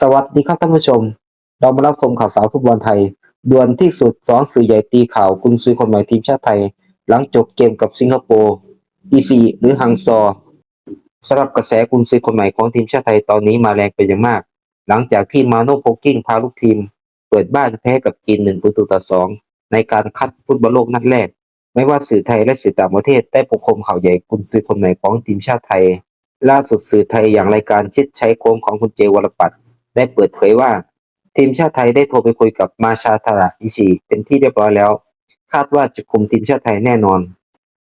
สวัสดีครับท่านผู้ชม เรามารับชมข่าวสารฟุตบอลไทยด่วนที่สุดสองสื่อใหญ่ตีข่าวกุนซือคนใหม่ทีมชาติไทย หลังจบเกมกับสิงคโปร์อีซีหรือฮังซอร์สำหรับกระแสกุนซือคนใหม่ของทีมชาติไทยตอนนี้มาแรงเป็นอย่างมาก หลังจากที่มาโน่โพกิ้งพาลูกทีม เปิดบ้านแพ้กับจีนหนึ่งประตูต่อสองในการคัดฟุตบอลโลกนัดแรก ไม่ว่าสื่อไทยและสื่อต่างประเทศได้ปกคลุมข่าวใหญ่กุนซือคนใหม่ของทีมชาติไทย ล่าสุดสื่อไทยอย่างรายการชิดใช้โค้งของคุณเจวรปัตร ได้เปิดเผยว่า ทีมชาติไทยได้โทรไปคุยกับมาชาทาระอิชิเป็นที่เรียบร้อยแล้ว คาดว่าจะคุมทีมชาติไทยแน่นอน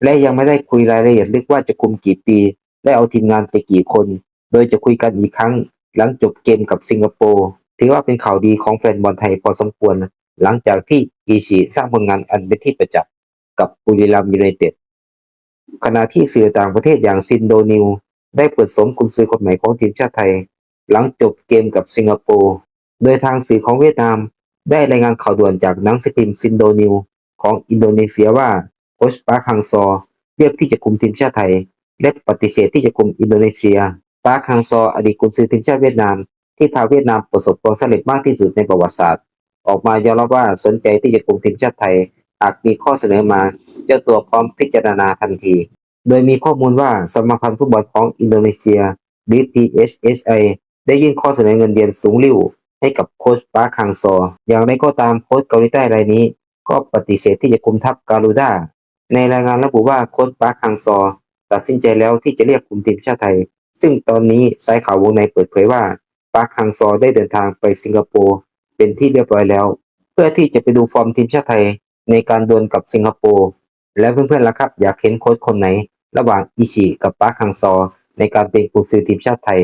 และยังไม่ได้คุยรายละเอียดลึกว่าจะคุมกี่ปี และเอาทีมงานไปกี่คน โดยจะคุยกันอีกครั้ง หลังจบเกมกับสิงคโปร์ถือว่าเป็นข่าวดีของแฟนบอลไทยพอสมควร หลังจากที่อิชิสร้างผลงานอันเป็นที่ประจักษ์กับบุรีรัมย์ยูไนเต็ดขณะที่สื่อต่างประเทศอย่างซินโดนิว ได้เปิดสมกุนซือคนใหม่ของทีมชาติไทย หลังจบเกมกับสิงคโปร์ โดยทางสื่อของเวียดนาม ได้รายงานข่าวด่วนจากนังสือพิมพ์ซินโดนิวของอินโดนีเซียว่าโคชปาร์คฮังซอเลือกที่จะคุมทีมชาติไทย และปฏิเสธที่จะคุมอินโดนีเซียปาร์คฮังซออดีตกุนซือทีมชาติเวียดนาม ที่พาเวียดนามประสบความสำเร็จมากที่สุดในประวัติศาสตร์ ออกมายอมรับว่าสนใจที่จะคุมทีมชาติไทยหากมีข้อเสนอมา เจ้าตัวพร้อมพิจารณาทันที โดยมีข้อมูลว่าสมาพันธ์ฟุตบอลของอินโดนีเซียหรือ THSI ได้ยื่นข้อเสนอเงินเดือนสูงลิ่วให้กับโค้ชปาร์คฮังซอ อย่างไรก็ตามโค้ชเกาหลีใต้รายนี้ ก็ปฏิเสธที่จะคุมทัพการูด้าในรายงานระบุว่าโค้ชปาร์คฮังซอ ตัดสินใจแล้วที่จะเรียกคุมทีมชาติไทย ซึ่งตอนนี้สายข่าววงในเปิดเผยว่าปาร์คฮังซอได้เดินทางไปสิงคโปร์เป็นที่เรียบร้อยแล้ว เพื่อที่จะไปดูฟอร์มทีมชาติไทยในการดวลกับสิงคโปร์และเพื่อนๆล่ะครับ อยากเห็นโค้ชคนไหน ระหว่างอิชิกับปาร์คฮังซอ ในการเป็นกุนซือทีมชาติไทย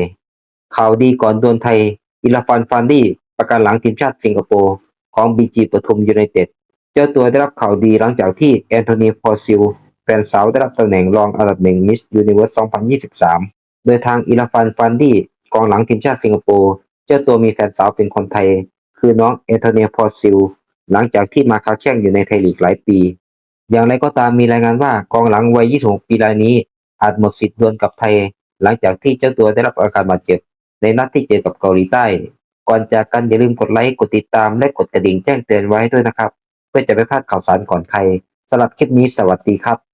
ข่าวดีก่อนโดวลไทย อิลาฟันฟันดี้ประกันหลังทีมชาติสิงคโปร์ของบีจีปทุมยูไนเต็ด เจ้าตัวได้รับข่าวดีหลังจากที่แอนโทนีพอซิลแฟนสาวได้รับตำแหน่งรองอันดับหนึ่งมิสยูนิเวิร์ส2023 โดยทางอิลาฟันฟันดี้กองหลังทีมชาติสิงคโปร์ เจ้าตัวมีแฟนสาวเป็นคนไทย คือน้องแอนโทนีพอซิลหลังจากที่มาค้าแข่งอยู่ในไทยลีกหลายปี อย่างไรก็ตามมีรายงานว่ากองหลังวัย 26 ปีรายนี้อาจหมดสิทธิ์ดวลกับไทย หลังจากที่เจ้าตัวได้รับอาการบาดเจ็บ ในนัดที่เจอกับเกาหลีใต้ ก่อนจากกันอย่าลืมกดไลค์กดติดตามและกดกระดิ่งแจ้งเตือนไว้ด้วยนะครับ เพื่อจะไม่พลาดข่าวสารก่อนใครสำหรับคลิปนี้สวัสดีครับ